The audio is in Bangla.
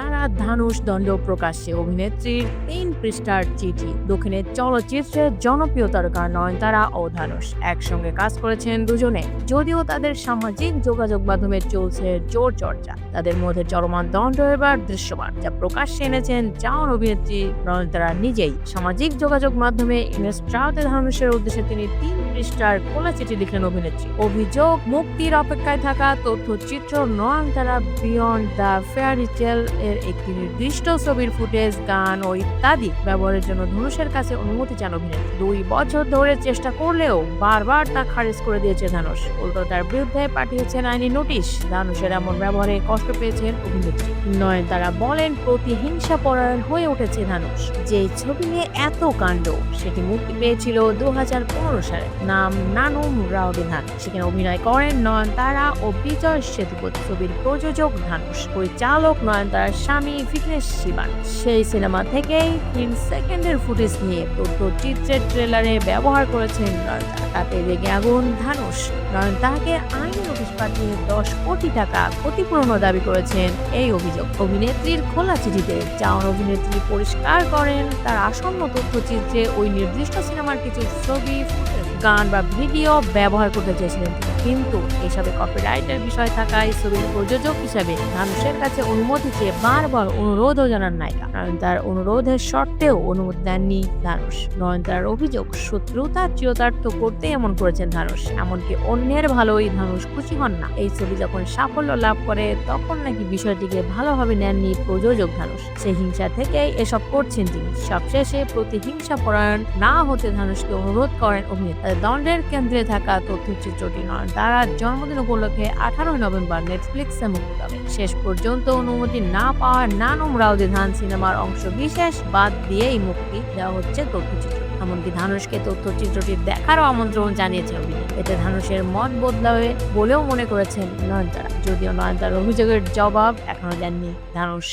নয়নতারা ধানুষ দণ্ড প্রকাশ্যে অভিনেত্রীর তিন পৃষ্ঠার চিঠি। দক্ষিণের চলচ্চিত্রের জনপ্রিয় তারকা নয়নতারা ও ধানুষ একসঙ্গে কাজ করেছেন দুজনে। যদিও তাদের সামাজিক যোগাযোগ মাধ্যমে চলছে জোর চর্চা। তাদের মধ্যে চলমান দণ্ড এবার দৃশ্যমান, যা প্রকাশ্যে এনেছেন চাউন অভিনেত্রী নয়নতারা নিজেই। সামাজিক যোগাযোগ মাধ্যমে ইনস্টাতে ধানুষের উদ্দেশ্যে তিনি তিন পৃষ্ঠার খোলা চিঠি লিখলেন অভিনেত্রী। অভিযোগ, মুক্তির অপেক্ষায় থাকা তথ্যচিত্র Nayantara beyond the fairy tale এর একটি নির্দিষ্ট ছবির ফুটেজ, গান ও ইত্যাদি ব্যবহারের জন্য ধনুষের কাছে অনুমতি চান অভিনেত্রী। দুই বছর ধরে চেষ্টা করলেও বারবার তা খারিজ করে দিয়েছে ধানুষ। উল্টো তার বিরুদ্ধে পাঠিয়েছেন আইনি নোটিশ। ধানুষের এমন ব্যবহারে কষ্ট পেয়েছেন অভিনেত্রী। নয়নতারা বলেন প্রতিহিংসা পরায়ণ হয়ে উঠেছে ধানুষ। যে ছবি নিয়ে এত কাণ্ড, সেটি মুক্তি পেয়েছিল দু হাজার পনেরো সালে। নাম নানুম রাউদিধান সেখানে অভিনয় করেন নয়নতারা ও বিজয় সেতুপতি। ছবির প্রযোজক ধানুষ পরিচালক নয়নতারার স্বামী বিঘ্নেশ শিবান। সেই সিনেমা থেকেই তিন সেকেন্ডের ফুটেজ নিয়ে তথ্যচিত্রের ট্রেলারে ব্যবহার করেছেন নয়নতারা। তাতে রেগে আগুন ধানুষ নয়নতারাকে আইনি নোটিশ পাঠিয়ে দশ কোটি টাকা ক্ষতিপূরণও দাবি করেছেন এই অভিযোগ। অভিনেত্রীর খোলা চিঠিতে চাওন অভিনেত্রী পরিষ্কার করেন তার আসন্ন তথ্যচিত্রে ওই নির্দিষ্ট সিনেমার কিছু ছবি ফুটেজ, গান বা ভিডিও ব্যবহার করতে চেয়েছিলেন তিনি। কিন্তু এসবে কপিরাইটের বিষয় থাকায় ছবির প্রযোজক হিসাবে মানুষের কাছে অনুমতি চেয়ে বারবার অনুরোধও জানান নায়িকা। নয়নতার অনুরোধের শর্তেও অনুমতি দেননি ধানুষ নয়নতার অভিযোগ, শত্রুতা চিরতার্থ করতে এমন করেছেন ধানুষ এমনকি অন্যের ভালোই ধানুষ খুশি হন না। এই ছবি যখন সাফল্য লাভ করে, তখন নাকি বিষয়টিকে ভালোভাবে নেননি প্রযোজক ধানুষ সেই হিংসা থেকেই এসব করছেন তিনি। সবশেষে প্রতিহিংসা পরায়ণ না হতে ধানুষকে অনুরোধ করেন অভিনেতা। দণ্ডের কেন্দ্রে থাকা তথ্যচিত্রটি নয় তারা জন্মদিন উপলক্ষে আঠারোই নভেম্বর নেটফ্লিক্সে মুক্তি পাবে। শেষ পর্যন্ত অনুমতি না পাওয়ার নানুম রাউদি ধান সিনেমার অংশ বিশেষ বাদ দিয়েই মুক্তি দেওয়া হচ্ছে তথ্যচিত্র। এমনকি ধানুষকে তথ্যচিত্রটি দেখারও আমন্ত্রণ জানিয়েছে অভিনেতা এতে ধানুষের মত বদলাবে বলেও মনে করেছেন নয়নতারা। যদিও নয়নতার অভিযোগের জবাব এখনও দেননি ধানুষ